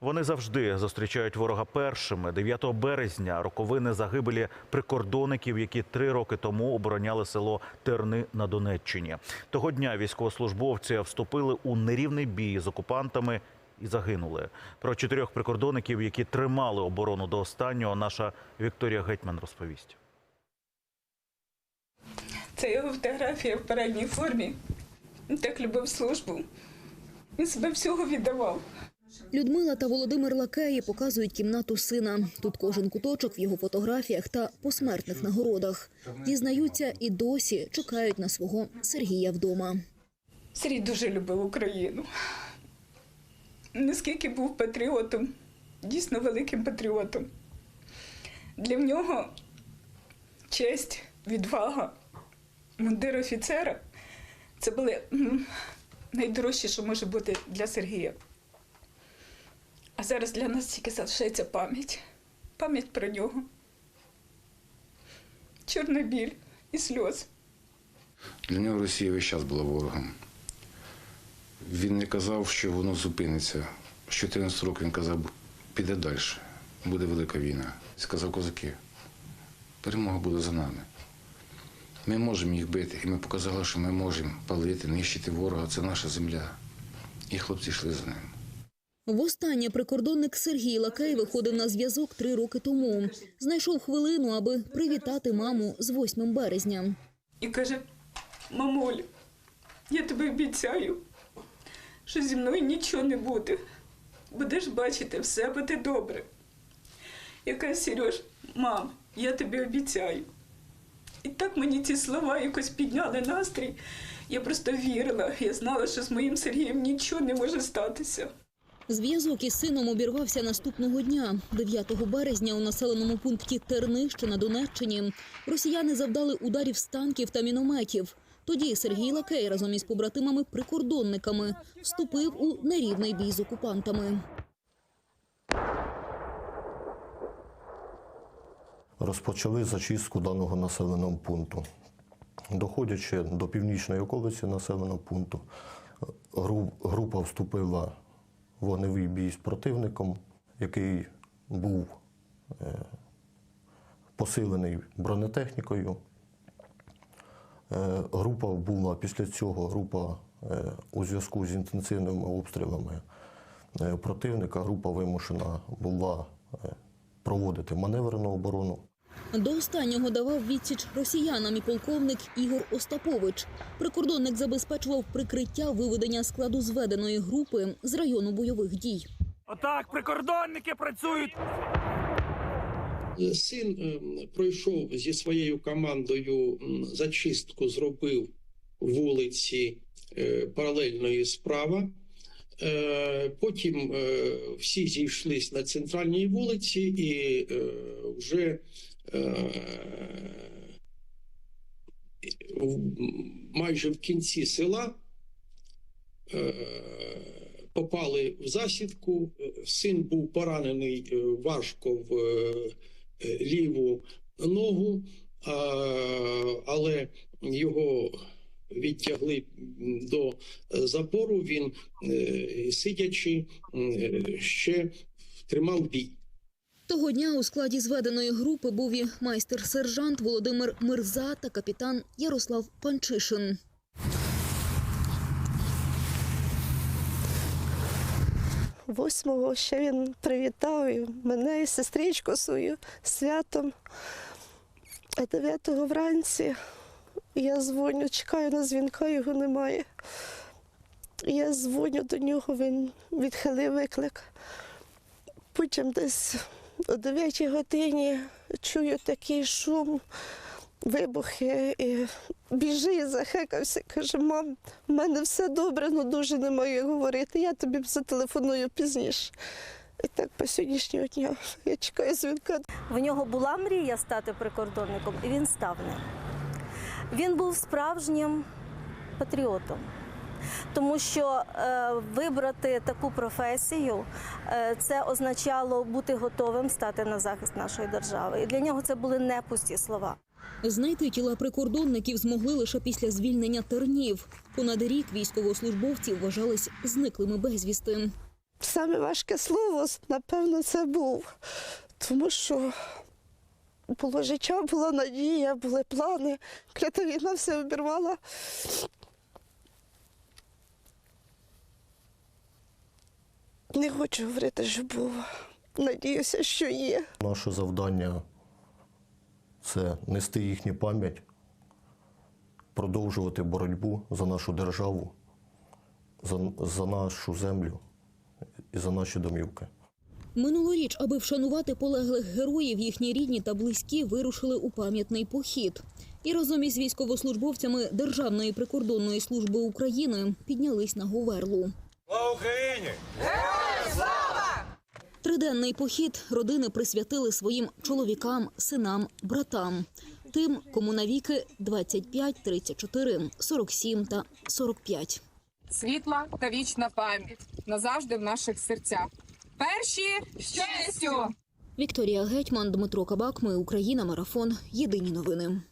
Вони завжди зустрічають ворога першими. 9 березня роковини загибелі прикордонників, які три роки тому обороняли село Терни на Донеччині. Того дня військовослужбовці вступили у нерівний бій з окупантами і загинули. Про чотирьох прикордонників, які тримали оборону до останнього, наша Вікторія Гетьман розповість. Це його фотографія в передній формі. Він так любив службу. Він себе всього віддавав. Людмила та Володимир Лакеї показують кімнату сина. Тут кожен куточок в його фотографіях та посмертних нагородах. Дізнаються і досі чекають на свого Сергія вдома. Сергій дуже любив Україну. Наскільки був патріотом, дійсно великим патріотом. Для нього честь, відвага, мундир офіцера це були найдорожче, що може бути для Сергія. Зараз для нас тільки залишається пам'ять. Пам'ять про нього. Чорна біль і сльози. Для нього Росія весь час була ворогом. Він не казав, що воно зупиниться. З 14 років він казав, піде далі, буде велика війна. Сказав козаки, перемога буде за нами. Ми можемо їх бити, і ми показали, що ми можемо палити, нищити ворога. Це наша земля. І хлопці йшли за ним. Востаннє прикордонник Сергій Лакей виходив на зв'язок три роки тому. Знайшов хвилину, аби привітати маму з 8 березня. і каже: Мамуль, я тобі обіцяю, що зі мною нічого не буде. Будеш бачити, все буде добре. Я кажу, Сереж, мам, я тобі обіцяю. І так мені ці слова якось підняли настрій. Я просто вірила. Я знала, що з моїм Сергієм нічого не може статися. Зв'язок із сином обірвався наступного дня, 9 березня, у населеному пункті Терни, що на Донеччині. Росіяни завдали ударів з танків та мінометів. Тоді Сергій Лакей разом із побратимами-прикордонниками вступив у нерівний бій з окупантами. розпочали зачистку даного населеного пункту. Доходячи до північної околиці населеного пункту, група вступила вогневий бій з противником, який був е, посилений бронетехнікою. Е, Група була після цього група е, у зв'язку з інтенсивними обстрілами противника. Група вимушена була проводити маневрену оборону. До останнього давав відсіч росіянам і полковник Ігор Остапович. Прикордонник забезпечував прикриття виведення складу зведеної групи з району бойових дій. Отак, прикордонники працюють. Син ем, пройшов зі своєю командою зачистку, зробив вулиці е, паралельної справа. Е, Потім е, всі зійшлись на центральній вулиці і вже майже в кінці села е, попали в засідку. Е, Син був поранений е, важко в е, е, ліву ногу, але його відтягли до забору. Він, е, сидячи, е, ще тримав бій. Того дня у складі зведеної групи був і майстер-сержант Володимир Мирза та капітан Ярослав Панчишин. Восьмого ще він привітав мене і сестричку свою святом. А дев'ятого вранці я дзвоню, чекаю на дзвінка, його немає. Я дзвоню до нього, він відхилив виклик. Потім десь о 9 годині чую такий шум, вибухи і біжи, захекався. Каже, мам, в мене все добре, але дуже не маю говорити. Я тобі зателефоную пізніше. І так по сьогоднішнього дня я чекаю дзвінка. В нього була мрія стати прикордонником, і він став ним. Він був справжнім патріотом, тому що е, вибрати таку професію е, це означало бути готовим стати на захист нашої держави. І для нього це були не пусті слова. Знайти тіла прикордонників змогли лише після звільнення тернів. Понад рік військовослужбовці вважались зниклими безвісти. Саме важке слово, напевно, це був. Тому що було життя, була надія, були плани. Клята війна все обірвала. Не хочу говорити, що було. Надіюся, що є. Наше завдання це нести їхню пам'ять, продовжувати боротьбу за нашу державу, за, за нашу землю і за наші домівки. Минулоріч, аби вшанувати полеглих героїв, їхні рідні та близькі вирушили у пам'ятний похід. І разом із військовослужбовцями Державної прикордонної служби України піднялись на Говерлу. Слава Україні! Триденний похід родини присвятили своїм чоловікам, синам, братам. Тим, кому навіки 25, 34, 47 та 45. світла та вічна пам'ять назавжди в наших серцях. Перші з честю! Вікторія Гетьман, Дмитро Кабак. Ми Україна. Марафон. Єдині новини.